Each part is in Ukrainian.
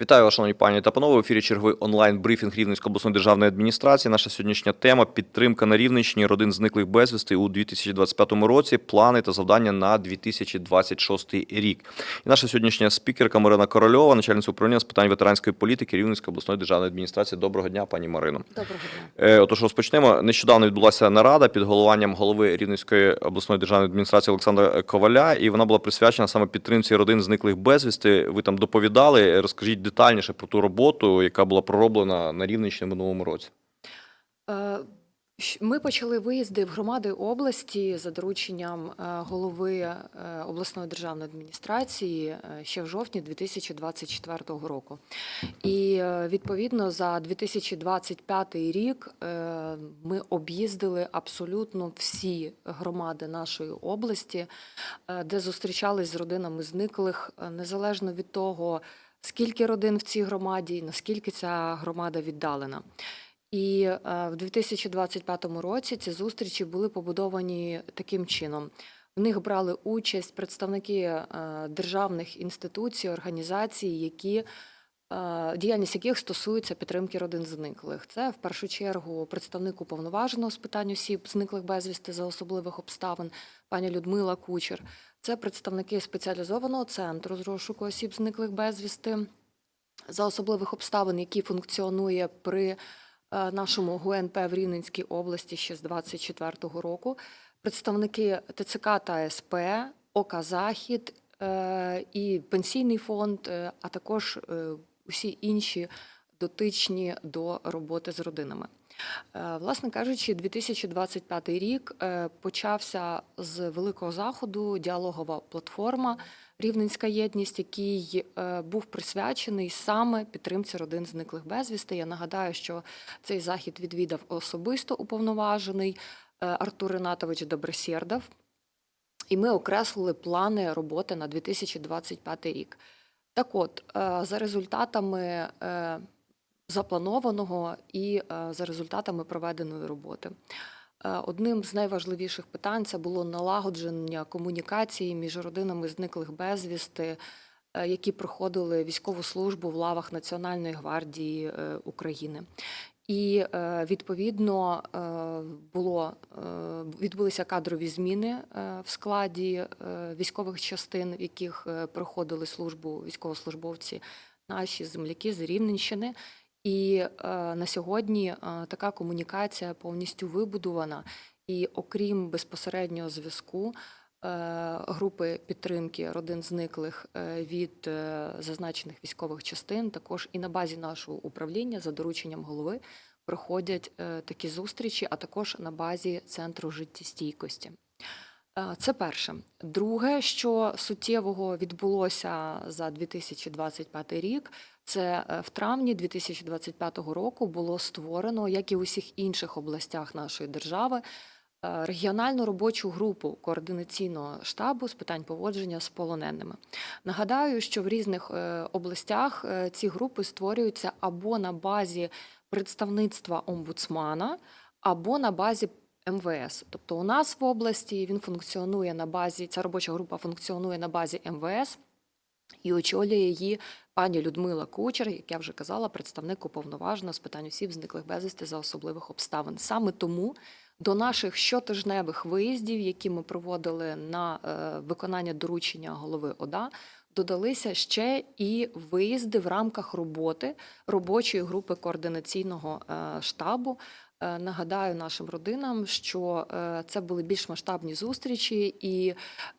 Вітаю вас, шановні пані та панове. В ефірі черговий онлайн-брифінг Рівненської обласної державної адміністрації. Наша сьогоднішня тема підтримка на Рівненщині родин зниклих безвісти у 2025 році. Плани та завдання на 2026 рік. І наша сьогоднішня спікерка Марина Корольова, начальниця управління з питань ветеранської політики Рівненської обласної державної адміністрації. Доброго дня, пані Марино. Доброго дня. Е, Отож, розпочнемо. Нещодавно відбулася нарада під головуванням голови Рівненської обласної державної адміністрації Олександра Коваля, і вона була присвячена саме підтримці родин зниклих безвісти. Ви там доповідали. Розкажіть детальніше про ту роботу, яка була пророблена на Рівненщині в минулому році. Е, Ми почали виїзди в громади області за дорученням е, голови е, обласної державної адміністрації ще в жовтні 2024 року. І відповідно за 2025 рік ми об'їздили абсолютно всі громади нашої області, де зустрічались з родинами зниклих, незалежно від того, скільки родин в цій громаді, наскільки ця громада віддалена. І е, в 2025 році ці зустрічі були побудовані таким чином. В них брали участь представники е, державних інституцій, організацій, які е, діяльність яких стосується підтримки родин зниклих. Це в першу чергу представник уповноваженого з питань осіб, зниклих безвісти за особливих обставин, пані Людмила Кучер. Це представники спеціалізованого центру з розшуку осіб, зниклих безвісти за особливих обставин, який функціонує при е, нашому ГУНП в Рівненській області ще з 24-го року. Представники ТЦК та СП, ОК Захід е, і пенсійний фонд, е, а також усі інші дотичні до роботи з родинами. Е, Власне кажучи, 2025 рік е, почався з великого заходу діалогова платформа Рівненська єдність, який е, був присвячений саме підтримці родин зниклих безвісти. Я нагадаю, що цей захід відвідав особисто уповноважений Артур Ринатович Добросєрдов. І ми окреслили плани роботи на 2025 рік. Так от, за результатами запланованого і е, за результатами проведеної роботи. Е, Одним з найважливіших питань це було налагодження комунікації між родинами зниклих безвісти, е, які проходили військову службу в лавах Національної гвардії України. І відповідно було відбулися кадрові зміни в складі військових частин, в яких проходили службу військовослужбовці, наші земляки з Рівненщини. І е, на сьогодні е, така комунікація повністю вибудована. І окрім безпосереднього зв'язку е, групи підтримки родин зниклих від зазначених військових частин, також і на базі нашого управління за дорученням голови проходять такі зустрічі, а також на базі центру життєстійкості. Це перше. Друге, що суттєвого відбулося за 2025 рік, це е, в травні 2025 року було створено, як і у всіх інших областях нашої держави, е, регіональну робочу групу координаційного штабу з питань поводження з полоненими. Nагадаю, що в різних е, областях ці групи створюються або на базі представництва омбудсмана, або на базі МВС. Тобто у нас в області він функціонує на базі, ця робоча група функціонує на базі МВС і очолює її пані Людмила Кучер, як я вже казала, представник уповноваженого з питань осіб, зниклих безвісти за особливих обставин. Саме тому до наших щотижневих виїздів, які ми проводили на е, виконання доручення голови ОДА, додалися ще і виїзди в рамках роботи робочої групи координаційного е, штабу. Е, Нагадаю нашим родинам, що е, це були більш масштабні зустрічі, і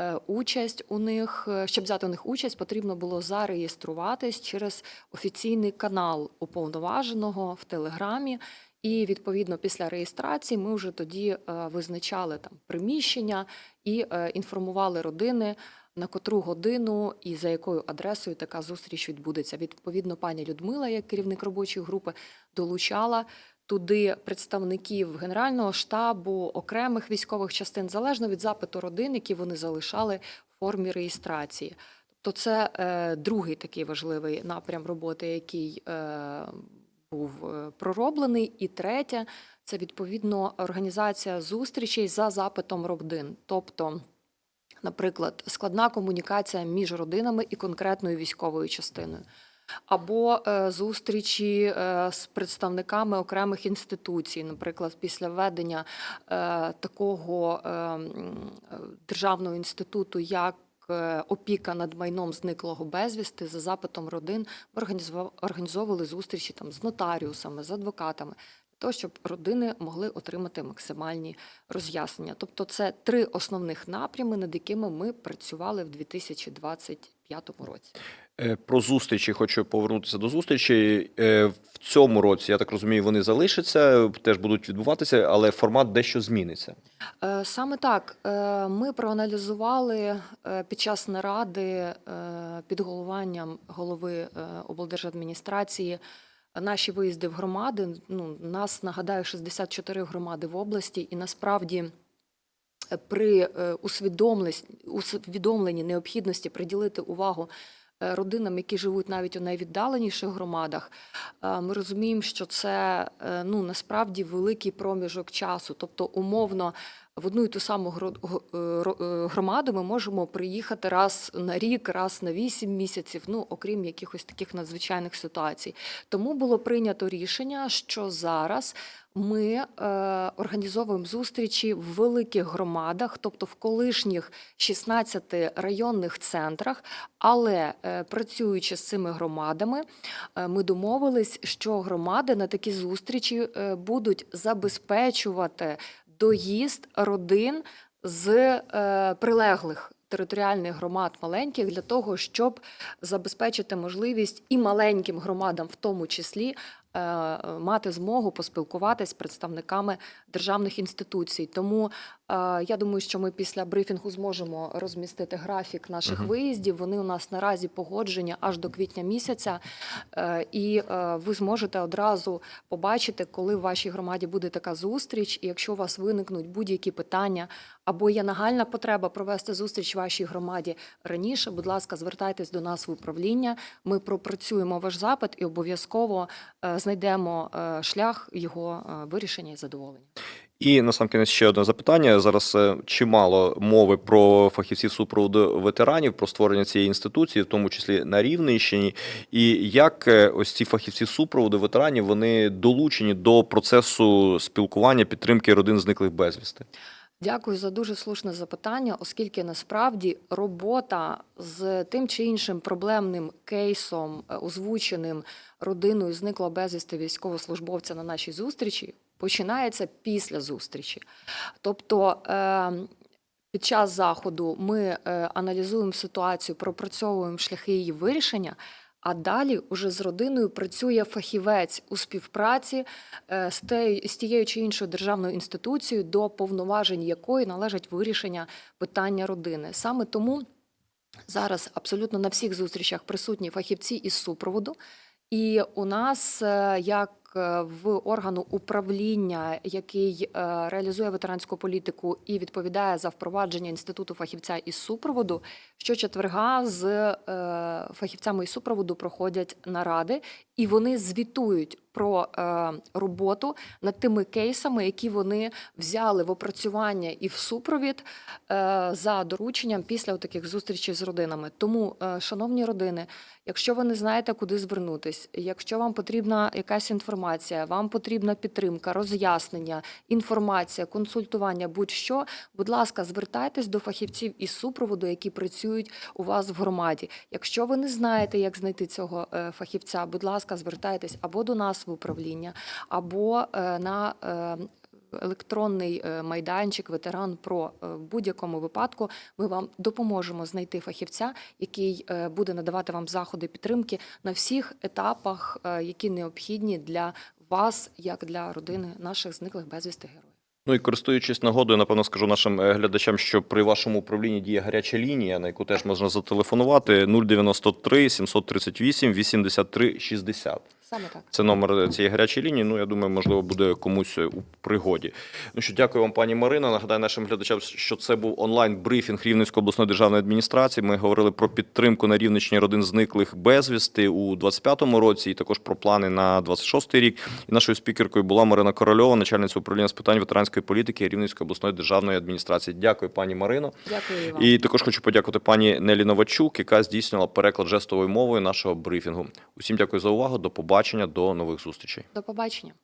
е, участь у них, щоб взяти у них участь, потрібно було зареєструватись через офіційний канал уповноваженого в Телеграмі. І відповідно після реєстрації ми вже тоді визначали там приміщення і інформували родини. На котру годину і за якою адресою така зустріч відбудеться. Відповідно, пані Людмила, як керівник робочої групи, долучала туди представників Генерального штабу, окремих військових частин, залежно від запиту родин, які вони залишали в формі реєстрації. Тобто, це е, другий такий важливий напрям роботи, який е, був е, пророблений. І третє це відповідно організація зустрічей за запитом родин. Тобто, наприклад, складна комунікація між родинами і конкретною військовою частиною. Або е, зустрічі е, з представниками окремих інституцій, наприклад, після введення е, такого державного інституту, як Опіка над майном зниклого безвісти за запитом родин організовували зустрічі там з нотаріусами, з адвокатами, того, щоб родини могли отримати максимальні роз'яснення. Тобто, це три основних напрями, над якими ми працювали в 2025 році. Е, Про зустрічі хочу повернутися до зустрічі. Е, В цьому році, я так розумію, вони залишаться, теж будуть відбуватися, але формат дещо зміниться. Е, Саме так ми проаналізували під час наради під головуванням голови облдержадміністрації наші виїзди в громади. Ну, нас нагадаю 64 громади в області, і насправді. При усвідомленні, необхідності приділити увагу родинам, які живуть навіть у найвіддаленіших громадах, е, ми розуміємо, що це е, ну насправді великий проміжок часу. Тобто, умовно, в одну і ту саму е, е, громаду ми можемо приїхати раз на рік, раз на вісім місяців, ну окрім якихось таких надзвичайних ситуацій. Тому було прийнято рішення, що зараз ми е, організовуємо зустрічі в великих громадах, тобто в колишніх 16 районних центрах. Але е, працюючи з цими громадами, е, ми домовились, що громади на такі зустрічі е, будуть забезпечувати доїзд родин з е, прилеглих територіальних громад маленьких для того, щоб забезпечити можливість і маленьким громадам, в тому числі, е, мати змогу поспілкуватися з представниками державних інституцій. Тому я думаю, що ми після брифінгу зможемо розмістити графік наших Мгм. виїздів. Вони у нас наразі погоджені аж до квітня місяця, Е, і е, ви зможете одразу побачити, коли в вашій громаді буде така зустріч. І якщо у вас виникнуть будь-які питання або є нагальна потреба провести зустріч в вашій громаді раніше, будь ласка, звертайтесь до нас в управління. Ми пропрацюємо ваш запит і обов'язково е, знайдемо е, шлях його е, вирішення і задоволення. І насамкінець ще одне запитання. Зараз е, чимало мови про фахівців супроводу ветеранів, про створення цієї інституції, в тому числі на Рівненщині. І як е, ось ці фахівці супроводу ветеранів вони долучені до процесу спілкування підтримки родин зниклих безвісти? Дякую за дуже слушне запитання, оскільки насправді робота з тим чи іншим проблемним кейсом, е, озвученим родиною зниклого безвісти військовослужбовця на нашій зустрічі, починається після зустрічі. Тобто е, під час заходу ми е, аналізуємо ситуацію, пропрацьовуємо шляхи її вирішення. А далі уже з родиною працює фахівець у співпраці е, з тією чи іншою державною інституцією, до повноважень якої належить вирішення питання родини. Саме тому зараз абсолютно на всіх зустрічах присутні фахівці із супроводу. І у нас, е, як в органу управління, який е, реалізує ветеранську політику і відповідає за впровадження інституту фахівця із супроводу, щочетверга з е, фахівцями із супроводу проходять наради, і вони звітують про е, роботу над тими кейсами, які вони взяли в опрацювання і в супровід е, за дорученням після таких зустрічей з родинами. Тому, е, шановні родини, якщо ви не знаєте, куди звернутись, якщо вам потрібна якась інформація, вам потрібна підтримка, роз'яснення, інформація, консультування, будь-що, будь ласка, звертайтесь до фахівців із супроводу, які працюють у вас в громаді. Якщо ви не знаєте, як знайти цього фахівця, будь ласка, звертайтесь або до нас в управління, або е, на е, електронний е, майданчик ветеран про в будь-якому випадку. Ми вам допоможемо знайти фахівця, який буде надавати вам заходи підтримки на всіх етапах, які необхідні для вас, як для родини наших зниклих безвісти героїв. Ну і користуючись нагодою, напевно, скажу нашим глядачам, що при вашому управлінні діє гаряча лінія, на яку теж можна зателефонувати 093 738 83 60. Саме так. Це номер цієї гарячої лінії. Ну, я думаю, можливо, буде комусь у пригоді. Ну що, дякую вам, пані Марина. Нагадаю нашим глядачам, що це був онлайн-брифінг Рівненської обласної державної адміністрації. Ми говорили про підтримку на Рівненщині родин зниклих безвісти у 25-му році, і також про плани на 26-й рік. І нашою спікеркою була Марина Корольова, начальниця управління з питань ветеранської політики Рівненської обласної державної адміністрації. Дякую, пані Марино. Дякую і вам. І також хочу подякувати пані Нелі Новачук, яка здійснювала переклад жестовою мовою нашого брифінгу. Усім дякую за увагу. До побачення, до нових зустрічей. До побачення.